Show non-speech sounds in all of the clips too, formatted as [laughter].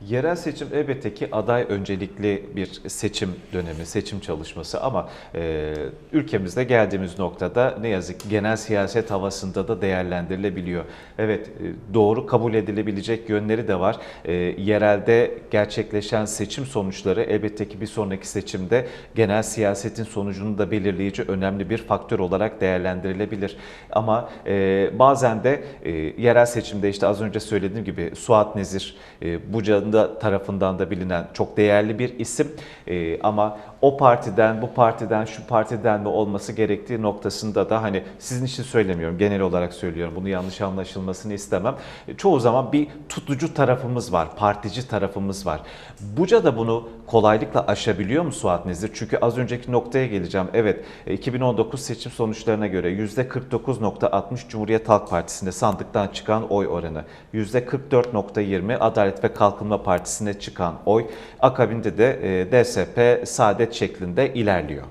Yerel seçim elbette ki aday öncelikli bir seçim dönemi, seçim çalışması ama e, ülkemizde geldiğimiz noktada ne yazık ki genel siyaset havasında da değerlendirilebiliyor. Evet e, doğru kabul edilebilecek yönleri de var. E, yerelde gerçekleşen seçim sonuçları elbette ki bir sonraki seçimde genel siyasetin sonucunu da belirleyici önemli bir faktör olarak değerlendirilebilir. Ama e, bazen de e, yerel seçimde işte az önce söylediğim gibi Suat Nezir e, Buca'nın da tarafından da bilinen çok değerli bir isim. E, ama o partiden, bu partiden, şu partiden mi olması gerektiği noktasında da hani sizin için söylemiyorum, genel olarak söylüyorum. Bunu yanlış anlaşılmasını istemem. E, çoğu zaman bir tutucu tarafımız var, partici tarafımız var. Buca da bunu kolaylıkla aşabiliyor mu Suat Nezir? Çünkü az önceki noktaya geleceğim. Evet, e, 2019 seçim sonuçlarına göre %49.60 Cumhuriyet Halk Partisi'nde sandıktan çıkan oy oranı. %44.20 Adalet ve Kalkınma Partisi'ne çıkan oy. Akabinde de e, DSP Saadet şeklinde ilerliyor.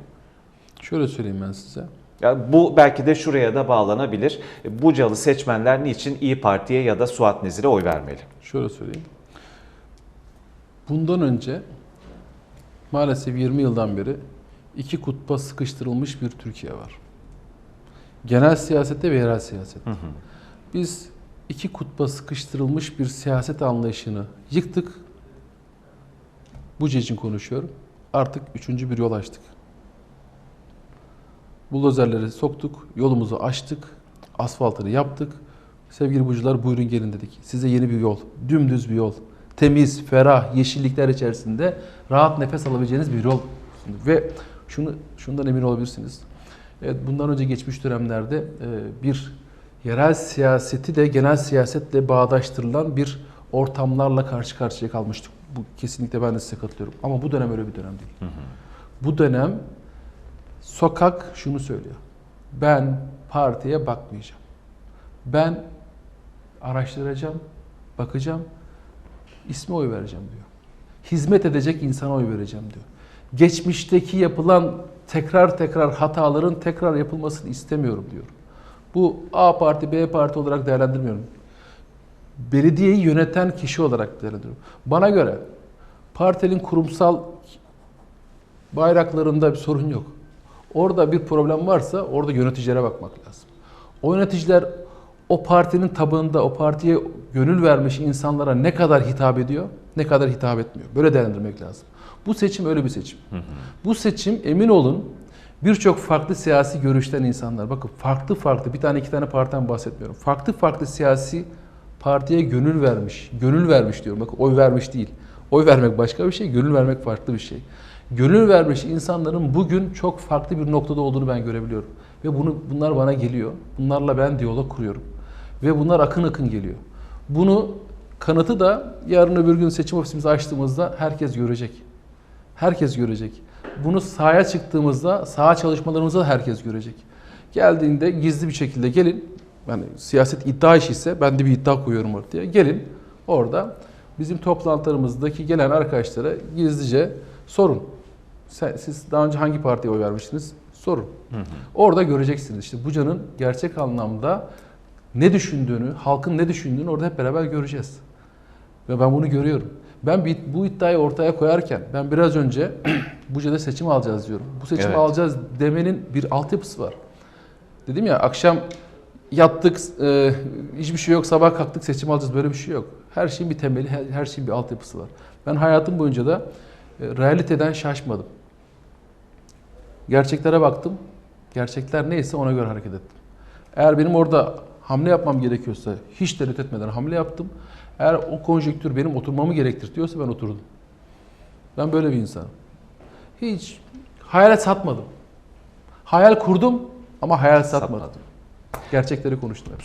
Şöyle söyleyeyim ben size. Yani bu belki de şuraya da bağlanabilir. Bucalı seçmenler niçin İyi Parti'ye ya da Suat Nezir'e oy vermeli? Şöyle söyleyeyim. Bundan önce maalesef 20 yıldan beri iki kutba sıkıştırılmış bir Türkiye var. Genel siyasette ve yerel siyasette. Biz iki kutba sıkıştırılmış bir siyaset anlayışını yıktık. Buca için konuşuyorum. Artık üçüncü bir yol açtık. Buldozerleri soktuk, yolumuzu açtık, asfaltını yaptık. Sevgili bucular buyurun gelin dedik. Size yeni bir yol, dümdüz bir yol. Temiz, ferah, yeşillikler içerisinde rahat nefes alabileceğiniz bir yol. Ve şunu şundan emin olabilirsiniz. Evet, bundan önce geçmiş dönemlerde e, bir yerel siyaseti de genel siyasetle bağdaştırılan bir ortamlarla karşı karşıya kalmıştık. Bu kesinlikle ben de size katılıyorum. Ama bu dönem öyle bir dönem değil. Bu dönem sokak şunu söylüyor. Ben partiye bakmayacağım. Ben araştıracağım, bakacağım, isme oy vereceğim diyor. Hizmet edecek insana oy vereceğim diyor. Geçmişteki yapılan tekrar tekrar hataların tekrar yapılmasını istemiyorum diyor. Bu A parti, B parti olarak değerlendirmiyorum. Belediyeyi yöneten kişi olarak değerlendiriyorum. Bana göre partinin kurumsal bayraklarında bir sorun yok. Orada bir problem varsa orada yöneticilere bakmak lazım. O yöneticiler o partinin tabanında, o partiye gönül vermiş insanlara ne kadar hitap ediyor, ne kadar hitap etmiyor. Böyle değerlendirmek lazım. Bu seçim öyle bir seçim. Bu seçim emin olun birçok farklı siyasi görüşten insanlar, bakın farklı farklı, bir tane iki tane partiden bahsetmiyorum. Farklı farklı siyasi partiye gönül vermiş, gönül vermiş diyorum. Bakın oy vermiş değil. Oy vermek başka bir şey, gönül vermek farklı bir şey. Gönül vermiş insanların bugün çok farklı bir noktada olduğunu ben görebiliyorum. Ve bunu bunlar bana geliyor. Bunlarla ben diyalog kuruyorum. Ve bunlar akın akın geliyor. Bunu kanıtı da yarın öbür gün seçim ofisimizi açtığımızda herkes görecek. Herkes görecek. Bunu sahaya çıktığımızda, saha çalışmalarımızda da herkes görecek. Geldiğinde gizli bir şekilde gelin. Yani siyaset iddia işi ise ben de bir iddia koyuyorum ortaya. Gelin orada bizim toplantılarımızdaki gelen arkadaşlara gizlice sorun. Sen- Siz daha önce hangi partiye oy vermiştiniz? Sorun. Orada göreceksiniz işte Buca'nın gerçek anlamda ne düşündüğünü, halkın ne düşündüğünü orada hep beraber göreceğiz. Ve ben bunu görüyorum. Ben bir- bu iddiayı ortaya koyarken ben biraz önce [clears throat] Buca'da seçim alacağız diyorum. Bu seçimi Evet. alacağız demenin bir altyapısı var. Dedim ya akşam yattık, e, hiçbir şey yok, sabah kalktık seçim alacağız böyle bir şey yok. Her şeyin bir temeli, her, her şeyin bir altyapısı var. Ben hayatım boyunca da e, realiteden şaşmadım. Gerçeklere baktım. Gerçekler neyse ona göre hareket ettim. Eğer benim orada hamle yapmam gerekiyorsa hiç tereddüt etmeden hamle yaptım. Eğer o konjonktür benim oturmamı gerektirtiyorsa ben oturdum. Ben böyle bir insanım. Hiç hayal satmadım. Hayal kurdum ama hayal satmadım. Satmadım. Gerçekleri konuştum hep.